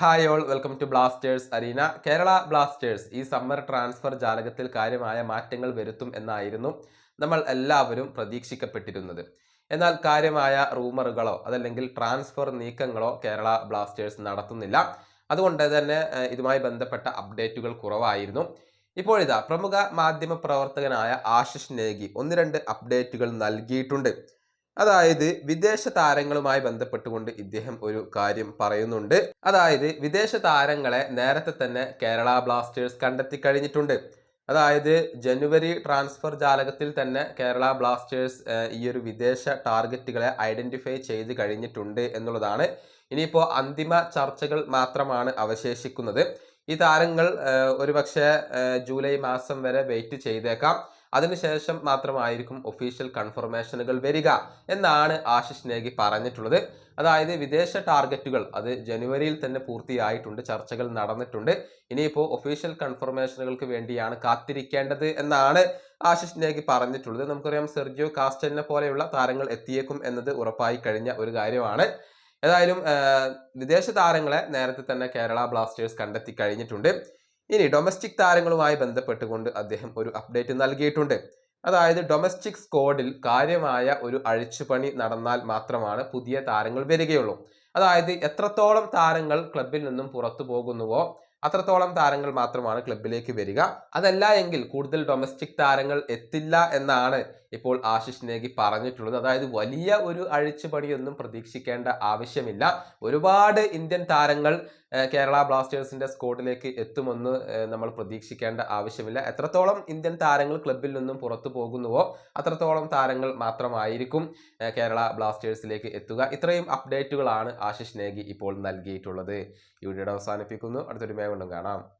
Hi all welcome to Blasters arena Kerala Blasters ഈ summer transfer ജാലകത്തിൽ കാര്യമായ മാറ്റങ്ങൾ വരുത്തും എന്നായിരുന്നു നമ്മൾ എല്ലാവരും പ്രതീക്ഷിക്കപ്പെട്ടിരുന്നത്. എന്നാൽ കാര്യമായ റൂമറുകളോ അതല്ലെങ്കിൽ ട്രാൻസ്ഫർ നീക്കങ്ങളോ കേരള ബ്ലാസ്റ്റേഴ്സ് നടത്തുന്നില്ല. അതുകൊണ്ട് തന്നെ ഇതുമായി ബന്ധപ്പെട്ട അപ്ഡേറ്റുകൾ കുറവായിരുന്നു. ഇപ്പോഴിതാ പ്രമുഖ മാധ്യമ പ്രവർത്തകനായ ആശിഷ് നേഗി ഒന്ന് രണ്ട് അപ്ഡേറ്റുകൾ നൽകിയിട്ടുണ്ട്. അതായത് വിദേശ താരങ്ങളുമായി ബന്ധപ്പെട്ടുകൊണ്ട് ഇദ്ദേഹം ഒരു കാര്യം പറയുന്നുണ്ട്. അതായത് വിദേശ താരങ്ങളെ നേരത്തെ തന്നെ കേരള ബ്ലാസ്റ്റേഴ്സ് കണ്ടെത്തി കഴിഞ്ഞിട്ടുണ്ട്. അതായത് ജനുവരി ട്രാൻസ്ഫർ ജാലകത്തിൽ തന്നെ കേരള ബ്ലാസ്റ്റേഴ്സ് ഈ ഒരു വിദേശ ടാർഗറ്റുകളെ ഐഡന്റിഫൈ ചെയ്ത് കഴിഞ്ഞിട്ടുണ്ട് എന്നുള്ളതാണ്. ഇനിയിപ്പോൾ അന്തിമ ചർച്ചകൾ മാത്രമാണ് അവശേഷിക്കുന്നത്. ഈ താരങ്ങൾ ഒരുപക്ഷെ ജൂലൈ മാസം വരെ വെയിറ്റ് ചെയ്തേക്കാം. അതിനുശേഷം മാത്രമായിരിക്കും ഒഫീഷ്യൽ കൺഫർമേഷനുകൾ വരിക എന്നാണ് ആശിഷ് നേഗി പറഞ്ഞിട്ടുള്ളത്. അതായത് വിദേശ ടാർഗറ്റുകൾ അത് ജനുവരിയിൽ തന്നെ പൂർത്തിയായിട്ടുണ്ട് ചർച്ചകൾ നടന്നിട്ടുണ്ട്. ഇനിയിപ്പോൾ ഒഫീഷ്യൽ കൺഫർമേഷനുകൾക്ക് വേണ്ടിയാണ് കാത്തിരിക്കേണ്ടത് എന്നാണ് ആശിഷ് നേഗി പറഞ്ഞിട്ടുള്ളത്. നമുക്കറിയാം സെർജിയോ കാസ്റ്റലിനെ പോലെയുള്ള താരങ്ങൾ എത്തിയേക്കും എന്നത് ഉറപ്പായി കഴിഞ്ഞ ഒരു കാര്യമാണ്. ഏതായാലും വിദേശ താരങ്ങളെ നേരത്തെ തന്നെ കേരള ബ്ലാസ്റ്റേഴ്സ് കണ്ടെത്തി കഴിഞ്ഞിട്ടുണ്ട്. ഇനി ഡൊമസ്റ്റിക് താരങ്ങളുമായി ബന്ധപ്പെട്ടുകൊണ്ട് അദ്ദേഹം ഒരു അപ്ഡേറ്റ് നൽകിയിട്ടുണ്ട്. അതായത് ഡൊമസ്റ്റിക് സ്ക്വാഡിൽ കാര്യമായ ഒരു അഴിച്ചുപണി നടന്നാൽ മാത്രമാണ് പുതിയ താരങ്ങൾ വരികയുള്ളൂ. അതായത് എത്രത്തോളം താരങ്ങൾ ക്ലബിൽ നിന്നും പുറത്തു പോകുന്നുവോ അത്രത്തോളം താരങ്ങൾ മാത്രമാണ് ക്ലബിലേക്ക് വരിക. അതല്ല എങ്കിൽ കൂടുതൽ ഡൊമസ്റ്റിക് താരങ്ങൾ എത്തില്ല എന്നാണ് ഇപ്പോൾ ആശിഷ് നേഗി പറഞ്ഞിട്ടുള്ളത്. അതായത് വലിയ ഒരു അഴിച്ചുപണിയൊന്നും പ്രതീക്ഷിക്കേണ്ട ആവശ്യമില്ല. ഒരുപാട് ഇന്ത്യൻ താരങ്ങൾ കേരള ബ്ലാസ്റ്റേഴ്സിന്റെ സ്കോഡിലേക്ക് എത്തുമെന്ന് നമ്മൾ പ്രതീക്ഷിക്കേണ്ട ആവശ്യമില്ല. എത്രത്തോളം ഇന്ത്യൻ താരങ്ങൾ ക്ലബിൽ നിന്നും പുറത്തു പോകുന്നുവോ അത്രത്തോളം താരങ്ങൾ മാത്രമായിരിക്കും കേരള ബ്ലാസ്റ്റേഴ്സിലേക്ക് എത്തുക. ഇത്രയും അപ്ഡേറ്റുകളാണ് ആശിഷ് നേഗി ഇപ്പോൾ നൽകിയിട്ടുള്ളത്. ഈ വീഡിയോ അവസാനിപ്പിക്കുന്നു. അടുത്തൊരു മേ കാണാം.